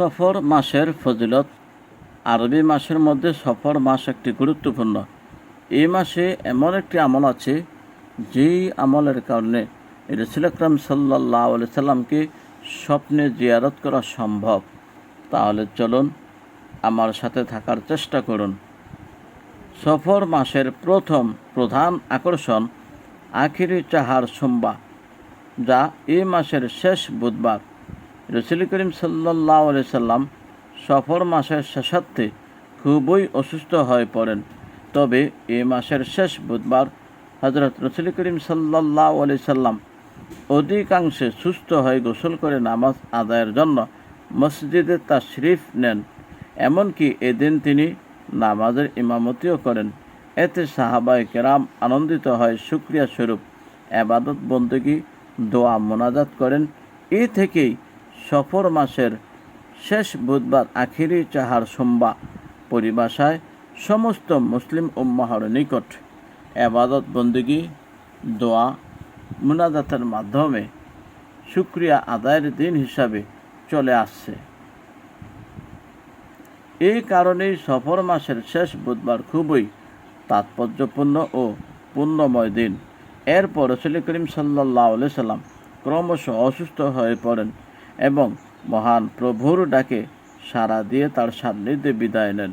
সফর মাসের ফজিলত। আরবি মাসের মধ্যে সফর মাস একটি গুরুত্বপূর্ণ। এই মাসে এমন একটি আমল আছে, যেই আমলের কারণে রসুল আকরাম সাল্লাহ সাল্লামকে স্বপ্নে জিয়ারত করা সম্ভব। তাহলে চলুন আমার সাথে থাকার চেষ্টা করুন। সফর মাসের প্রথম প্রধান আকর্ষণ আখিরি চাহার সোমবার যা এই মাসের শেষ বুধবার। রসুল করিম সাল্লাহ সাল্লাম সফর মাসের শেষার্থে খুবই অসুস্থ হয়ে পড়েন। তবে এ মাসের শেষ বুধবার হজরত রসুল করিম সাল্লাহ সাল্লাম অধিকাংশে সুস্থ হয়ে গোসল করে নামাজ আদায়ের জন্য মসজিদে তা তাশরিফ নেন। এমনকি এদিন তিনি নামাজের ইমামতিও করেন। এতে সাহাবাই কেরাম আনন্দিত হয় শুক্রিয়া স্বরূপ, এবাদত বন্দগী দোয়া মোনাজাত করেন। এ থেকেই সফর মাসের শেষ বুধবার আখিরি চাহার সোমবা পরিভাষায় সমস্ত মুসলিম উম্মাহর নিকট এবাদত বন্দগী দোয়া, মোনাজাতের মাধ্যমে শুক্রিয়া আদায়ের দিন হিসাবে চলে আসছে। এই কারণেই সফর মাসের শেষ বুধবার খুবই তাৎপর্যপূর্ণ ও পুণ্যময় দিন। এরপর রসুল করিম সাল্লাহ সাল্লাম ক্রমশ অসুস্থ হয়ে পড়েন। এবং মহান প্রভুর ডাকে সাড়া দিয়ে তার সান্নিধ্যে বিদায় নেন।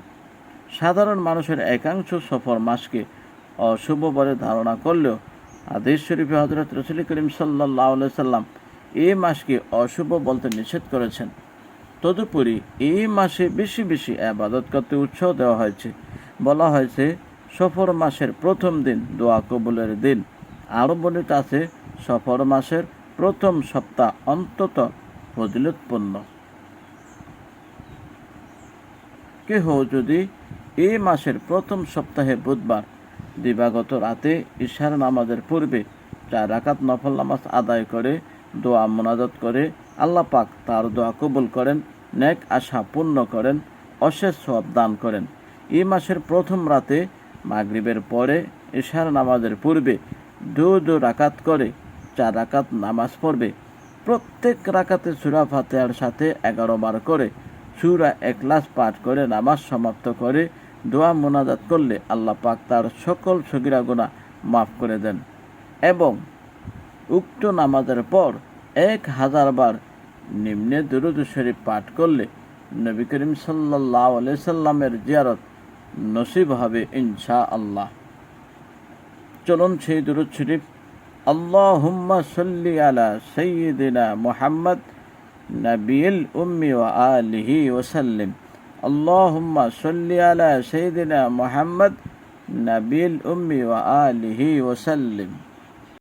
সাধারণ মানুষের একাংশ সফর মাসকে অশুভ বলে ধারণা করলেও আদেশ শরীফে হজরত রসুল করিম সাল্লাহ সাল্লাম এই মাসকে অশুভ বলতে নিষেধ করেছেন। তদুপরি এই মাসে বেশি বেশি আবাদত করতে উৎসাহ দেওয়া হয়েছে। বলা হয়েছে, সফর মাসের প্রথম দিন দোয়া কবুলের দিন। আরও বর্ণিত আছে সফর মাসের প্রথম সপ্তাহ অন্তত ফজিলতপূর্ণ কেহ যদি এই মাসের প্রথম সপ্তাহে বুধবার দিবাগত রাতে ঈশার নামাজের পূর্বে চার রাকাত নফল নামাজ আদায় করে দোয়া মোনাজাত করে আল্লাহ পাক তার দোয়া কবুল করেন ন্যাক আশা পূর্ণ করেন, অশেষ সব দান করেন। এই মাসের প্রথম রাতে মাগরিবের পরে ঈশার নামাজের পূর্বে দু দু রাকাত করে চার রাকাত নামাজ পড়বে। প্রত্যেক রাকাতে সুরা ফাতেহার সাথে এগারো বার করে সুরা একলাস পাঠ করে, নামাজ সমাপ্ত করে দোয়া মোনাজাত করলে আল্লাহ পাক তার সকল সগিরা গুণা মাফ করে দেন। এবং উক্ত নামাজের পর এক হাজার বার নিম্নে দুরুদ শরীফ পাঠ করলে নবী করিম সাল্লাহ সাল্লামের জিয়ারত নসিব হবে ইনশা আল্লাহ চলুন সেই দুরুদ শরীফ اللهم صل على سيدنا محمد نبي الأم وآله وسلم. اللهم صل على سيدنا محمد نبي الأم وآله وسلم.